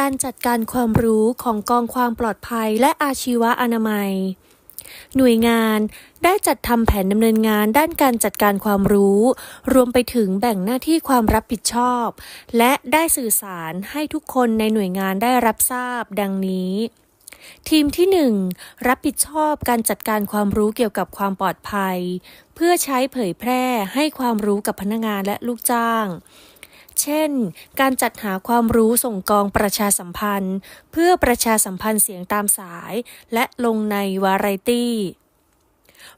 การจัดการความรู้ของกองความปลอดภัยและอาชีวะอนามัย หน่วยงานได้จัดทำแผนดำเนินงานด้านการจัดการความรู้ รวมไปถึงแบ่งหน้าที่ความรับผิดชอบ และได้สื่อสารให้ทุกคนในหน่วยงานได้รับทราบดังนี้ ทีมที่ 1 รับผิดชอบการจัดการความรู้เกี่ยวกับความปลอดภัย เพื่อใช้เผยแพร่ให้ความรู้กับพนักงานและลูกจ้าง เช่น การจัดหาความรู้ส่งกองประชาสัมพันธ์ เพื่อประชาสัมพันธ์เสียงตามสาย และลงในวาไรตี้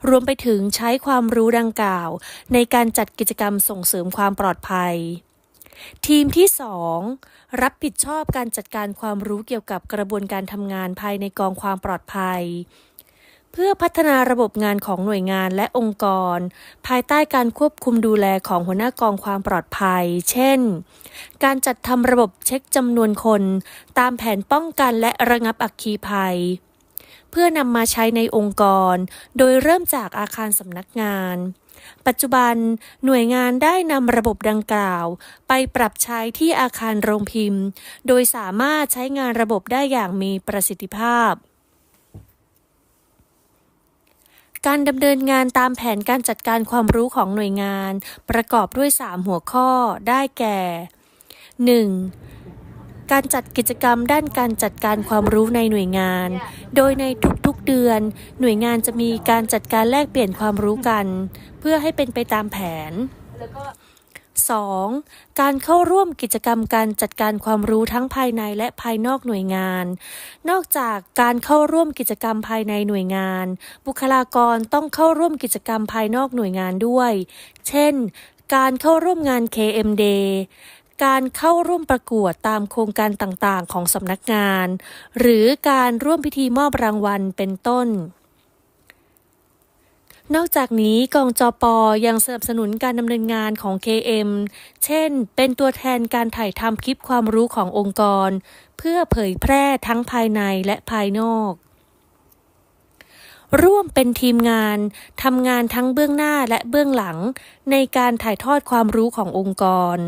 รวมไปถึงใช้ความรู้ดังกล่าว ในการจัดกิจกรรมส่งเสริมความปลอดภัย ทีมที่ 2 รับผิดชอบการจัดการความรู้เกี่ยวกับกระบวนการทำงานภายในกองความปลอดภัย เพื่อพัฒนาระบบงานของหน่วยงานและองค์กร ภายใต้การควบคุมดูแลของหัวหน้ากองความปลอดภัย เช่น การจัดทำระบบเช็คจำนวนคน ตามแผนป้องกันและระงับอัคคีภัย เพื่อนำมาใช้ในองค์กร โดยเริ่มจากอาคารสำนักงาน ปัจจุบันหน่วยงานได้นำระบบดังกล่าว ไปปรับใช้ที่อาคารโรงพิมพ์ โดยสามารถใช้งานระบบได้อย่างมีประสิทธิภาพ การดำเนินงานตามแผนการจัดการความรู้ของหน่วยงาน ประกอบด้วย 3 หัวข้อได้แก่ 1. การจัดกิจกรรมด้านการจัดการความรู้ในหน่วยงาน โดยในทุกๆเดือน หน่วยงานจะมีการจัดการแลกเปลี่ยนความรู้กัน เพื่อให้เป็นไปตามแผน 2. การเข้าร่วมกิจกรรมการจัดการความรู้ทั้งภายในและภายนอกหน่วยงาน นอกจากการเข้าร่วมกิจกรรมภายในหน่วยงาน บุคลากรต้องเข้าร่วมกิจกรรมภายนอกหน่วยงานด้วย เช่น การเข้าร่วมงาน KM Day การเข้าร่วมประกวดตามโครงการต่างๆ ของสำนักงาน หรือการร่วมพิธีมอบรางวัลเป็นต้น นอกจากนี้กองจอปอยังสนับสนุนการดำเนินงานของ KM เช่น เป็นตัวแทนการถ่ายทำคลิปความรู้ขององค์กร เพื่อเผยแพร่ทั้งภายในและภายนอก ร่วมเป็นทีมงานทำงานทั้งเบื้องหน้าและเบื้องหลัง ในการถ่ายทอดความรู้ขององค์กร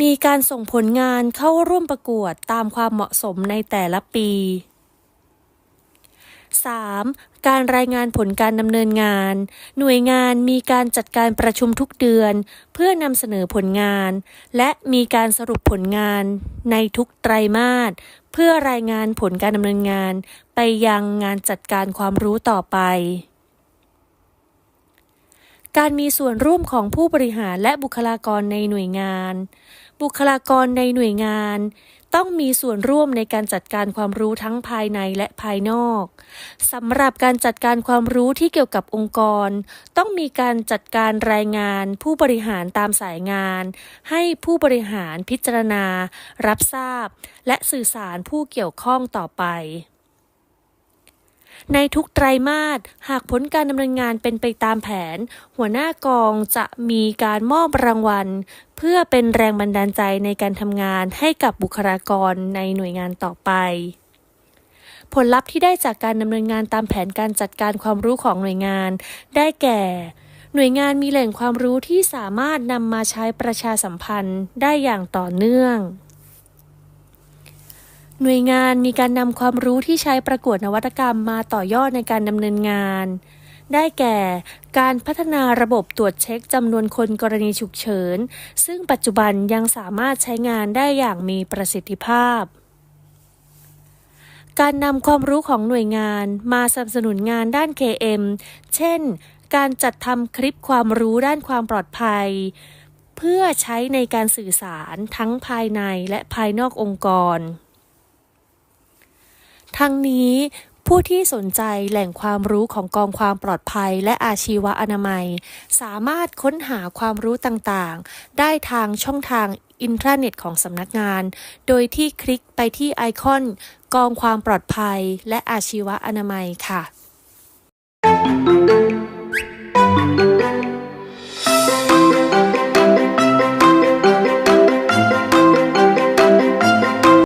มีการส่งผลงานเข้าร่วมประกวดตามความเหมาะสมในแต่ละปี 3. การรายงานผลการดำเนินงาน หน่วยงานมีการจัดการประชุมทุกเดือน เพื่อนำเสนอผลงาน และมีการสรุปผลงานในทุกไตรมาสเพื่อรายงานผลการดำเนินงาน ไปยังงานจัดการความรู้ต่อไป การมีส่วนร่วมของผู้บริหารและบุคลากรในหน่วยงาน บุคลากรในหน่วยงาน ต้องมีส่วนร่วมในการจัดการความรู้ทั้งภายในและภายนอกสำหรับการจัดการความรู้ที่เกี่ยวกับองค์กร ต้องมีการจัดการรายงาน ผู้บริหารตามสายงาน ให้ผู้บริหารพิจารณา รับทราบ และสื่อสารผู้เกี่ยวข้องต่อไป ในทุกไตรมาสหากผลการดำเนินงานเป็นไปตามแผน หัวหน้ากองจะมีการมอบรางวัล เพื่อเป็นแรงบันดาลใจในการทำงานให้กับบุคลากรในหน่วยงานต่อไปผลลัพธ์ที่ได้จากการดำเนินงานตามแผนการจัดการความรู้ของหน่วยงาน ได้แก่ หน่วยงานมีแหล่งความรู้ที่สามารถนำมาใช้ประชาสัมพันธ์ได้อย่างต่อเนื่อง หน่วยงานมีการนำความรู้ที่ใช้ประกวดนวัตกรรมมาต่อยอดในการดำเนินงาน ได้แก่ การพัฒนาระบบตรวจเช็คจำนวนคนกรณีฉุกเฉิน ซึ่งปัจจุบันยังสามารถใช้งานได้อย่างมีประสิทธิภาพการนำความรู้ของหน่วยงานมาสนับสนุนงานด้าน KM เช่น การจัดทำคลิปความรู้ด้านความปลอดภัย เพื่อใช้ในการสื่อสารทั้งภายในและภายนอกองค์กร ทั้งนี้ผู้ที่สนใจแหล่งความรู้ของกองความปลอดภัยและอาชีวอนามัย สามารถค้นหาความรู้ต่างๆ ได้ทางช่องทางอินทราเน็ตของสำนักงาน โดยที่คลิกไปที่ไอคอน กองความปลอดภัยและอาชีวอนามัยค่ะ